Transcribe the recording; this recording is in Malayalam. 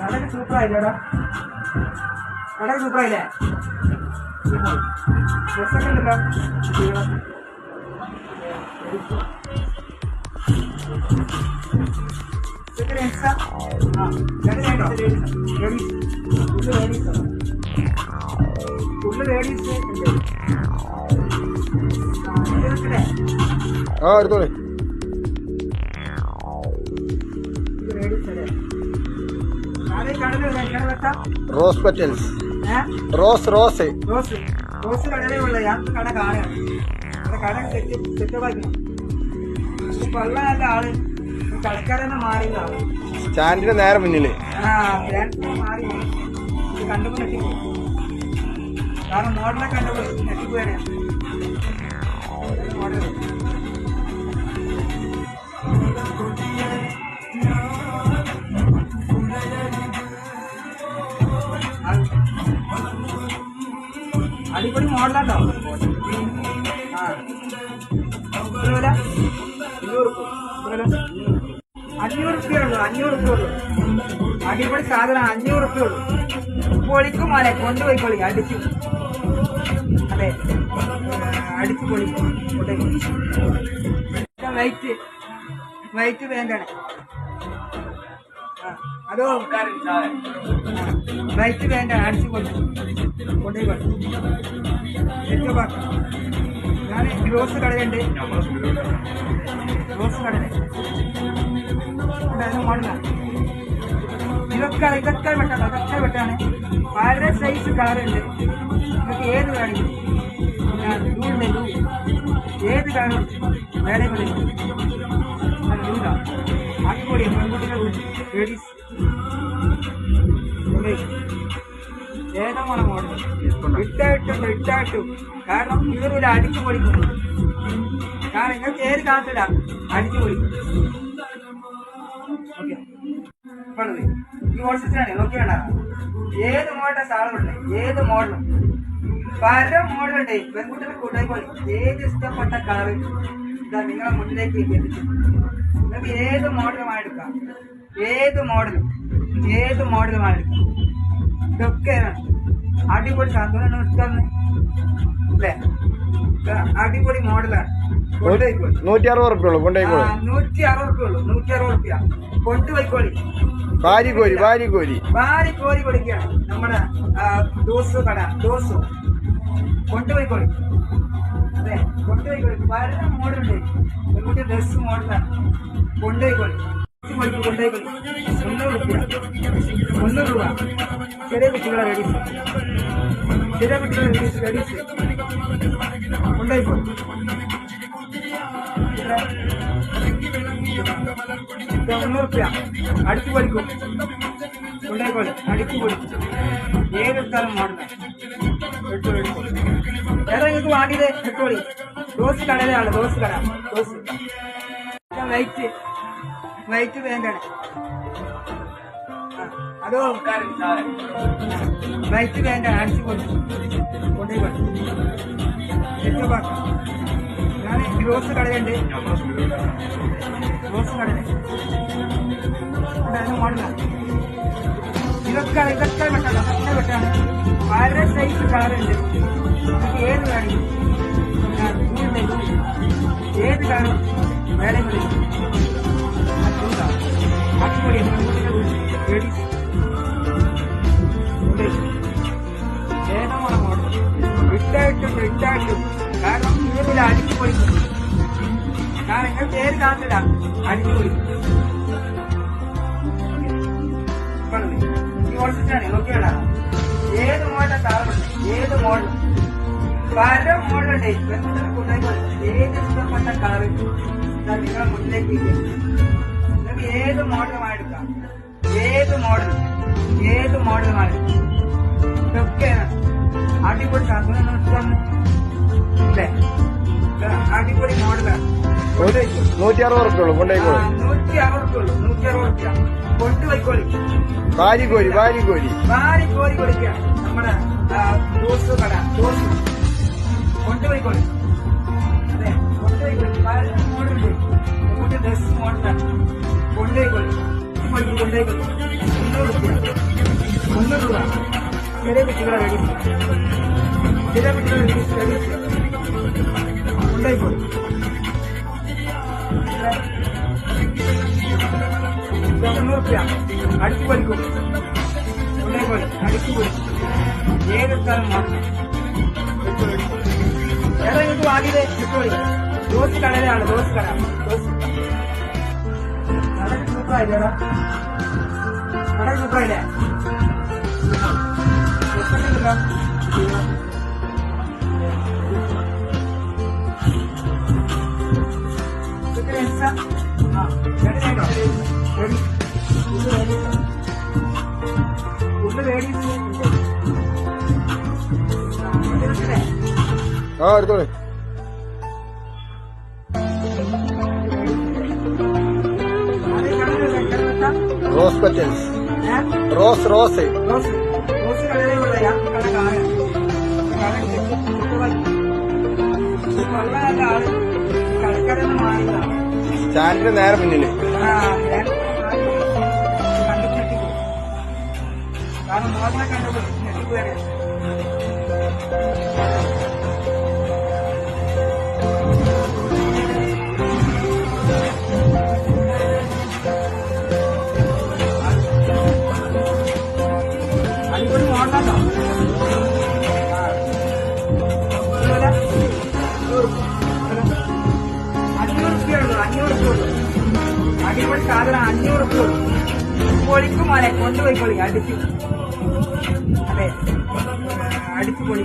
കടക്ക് സൂപ്പറായില്ലേടാ? കടക്ക് സൂപ്പറായില്ലേ? ഡ്രസ്സൊക്കെ ഉണ്ടല്ലോ. ആ, രണ്ട് rose petals? Rose rose rose. Rose. കടലേ ഉള്ള ഞാൻ കട കാണുകയാണ് ഇവിടെ കട സെറ്റ് സെറ്റപ്പാക്കണം. കൊള്ള നല്ല ആൾ കളിക്കാരെന്നെ മാറിയ ആൾ സ്റ്റാൻഡിന് നേരെ മുന്നിൽ. മാറി കണ്ടപ്പോ കാരണം മോഡലെ കണ്ടപ്പോ അടിപൊളി മോഡലാട്ടോ. ആ. എത്ര വില എത്ര അഞ്ഞൂറ് റുപ്യ ഉള്ളൂ അഞ്ഞൂറ് റുപ്യ ഉള്ളൂ. അടിപൊളി സാധനം അഞ്ഞൂറ് റുപ്യ ഉള്ളൂ. പൊളിക്കും അല്ലെ കൊളി അടിച്ചു. അതെ. അടിച്ചു പൊളിക്കും വൈറ്റ് വൈറ്റ് വേണ്ടാണ് അതോ റൈറ്റ് വേണ്ട അടിച്ചു പൊളിക്കും കൊണ്ടുപോയി ഏറ്റവും ഞാൻ റോസ് കടയുണ്ട് റോസ് കടയുണ്ട് മോഡല ഇതൊക്കെ ഇതൊക്കെ വെട്ടാണ് അതൊക്കെ വെട്ടാണ് പല സൈസ് കളറുണ്ട് നിങ്ങൾക്ക് ഏത് വേണമെങ്കിലും ഞാൻ ലൂ ഏത് കളറും വേറെ ഏതാണ് മോഡൽ ഇട്ടായിട്ടും ഇട്ടായിട്ടും കാരണം ഇവരൊരു അടിച്ചു കാരണം നിങ്ങൾക്ക് ഏത് കാത്തില്ല അടിച്ചു പൊളിക്കും ഓക്കെ ഈ ഓർസിച്ചാണ് നോക്കിയാണ് ഏത് മോഡൽ സാധനമുണ്ട് ഏത് മോഡലും പല മോഡലുണ്ട് പെൺകുട്ടികൾ കൂട്ടായി ഏത് ഇഷ്ടപ്പെട്ട കളർ ഇതാ നിങ്ങളെ മുന്നിലേക്ക് എത്തിച്ചു നിങ്ങൾക്ക് ഏത് മോഡലുമായി എടുക്കാം ഏത് മോഡലും ഏത് മോഡലുമാണ്? എടുക്കാം ഇതൊക്കെ അടിപൊളി സാധനം. അല്ലേ? അടിപൊളി മോഡലാണ്. കൊണ്ടുപോയിക്കോളി. നൂറ്റി അറുപത് റുപ്യ ഉള്ളു ആ, നൂറ്റി അറുപത് റുപ്യ ഉള്ളൂ നൂറ്റി അറുപത് റുപ്യ കൊണ്ടുപോയിക്കോളി. വാരി കോരി വാരി കോരി വാരി കോരി കൊടുക്കുകയാണ്. നമ്മുടെ ദോസു കട ദോസ്. കൊണ്ടുപോയിക്കോളി. അതെ കൊണ്ടുപോയിക്കോളി. പല മോഡലുണ്ട്. ഡ്രസ് മോഡലാണ് കൊണ്ടുപോയിക്കോളി കൊണ്ടുപോയി കൊണ്ടുപോയിക്കോളി. മുന്നൂറ് രൂപ ചെറിയ കുട്ടികളെ റെഡീസ് ചെറിയ കുട്ടികളെ റെഡീസ് റെഡീസ് കൊണ്ടുപോയിക്കോളി മുന്നൂറ് റുപ്യ അടിച്ചു പൊളിക്കും കൊണ്ടേക്കോളി അടിച്ചു പൊളിക്കും ഏത് സ്ഥലം മോഡല എടുത്തോളി എടുത്തോളി ഏതാ നിങ്ങൾക്ക് വാങ്ങിയത് പെട്രോളി ദോശ കടയിലാണ് ദോശ കട ദോശ വൈറ്റ് വൈറ്റ് വേണ്ടാണ് അതോ വൈറ്റ് വേണ്ട? അടിച്ചു പൊളിക്കും കൊണ്ടേക്കോളി ഏറ്റവും ഞാൻ റോസ് കടയുണ്ട് റോസ് കടയുണ്ട് ഉണ്ടായിരുന്നു മോഡല ഇതൊക്കെ ഇതൊക്കെ വെട്ടാണ് അത്ര വെട്ടാണ് പല സൈസ് നിങ്ങൾക്ക് ഏത് വേണമെങ്കിലും. ഇട്ടായിട്ടും ഇട്ടായിട്ടും കാരണം ഇവരിൽ അടിച്ചു പൊളിക്കും കാരണം നിങ്ങൾ പേര് കാണില്ല അടിച്ചു പൊളിക്കും ഈ ഓർസിച്ചാണ് നോക്കിയാടാ. ഏത് മോഡൽ സാറുണ്ട് ഏത് മോഡൽ? പല മോഡലുണ്ട് പെൺകുട്ടികൾ കൊണ്ടുപോയി ഏത് ഇഷ്ടപ്പെട്ട കളറ് നിങ്ങളെ മുന്നിലേക്ക്. നിങ്ങൾക്ക് ഏത് മോഡലുമായി എടുക്കാം ഏത് മോഡൽ ഏത് മോഡലുമായി ഇതൊക്കെ അടിപൊളി അടിപൊളി മോഡലാണ് നൂറ്റി അറുപത് റുപ്യ ഉള്ളു കൊണ്ടേക്കോളി നൂറ്റി അറുപത് ഉള്ളൂ നൂറ്റി അറുപത് റുപ്യ കൊണ്ടുപോയിക്കോളി വാരി കോരി വാരി കോരി വാരി കോരി കൊടുക്കുക. നമ്മുടെ ദോസ് കട ദോസ് കൊണ്ടുപോയിക്കോളി. അതെ കൊണ്ടുപോയിക്കോളി. മോഡലുണ്ട്. നമുക്ക് ഡ്രസ് മോഡലാണ് കൊണ്ടുപോയിക്കോളി. കൊണ്ടുപോയിക്കോളി. മുന്നൂറ് രൂപ. ചെറിയ കുട്ടികളെ വേണ്ടി. മുന്നൂറ് രൂപ അടിച്ചു പൊലിക്കും കൊണ്ടുപോയിക്കോളൂ അടിച്ചു പൊലിക്കും ഏതെടുത്താലും മാത്രം ഏതാ ഇത് വാങ്ങിയത് കിട്ടുമോ ദോസ് കടയിലാണ് ദോസ് കട ദോശ കടക്ക് സൂപ്പറായില്ലേടാ കടക്ക് സൂപ്പറായില്ലേ ആ എടുത്തോളെ റോസ് പെറ്റൽസ് റോസ് റോസ്. സ്റ്റാൻഡിന് നേരെ മുന്നിൽ. അടിപൊളി സാധനം അഞ്ഞൂറ് റുപ്യ ഉള്ളൂ പൊളിക്കും അല്ലെ കൊണ്ടുപോയിക്കോളി അടിച്ചു. അതെ. അടിച്ചുപൊളി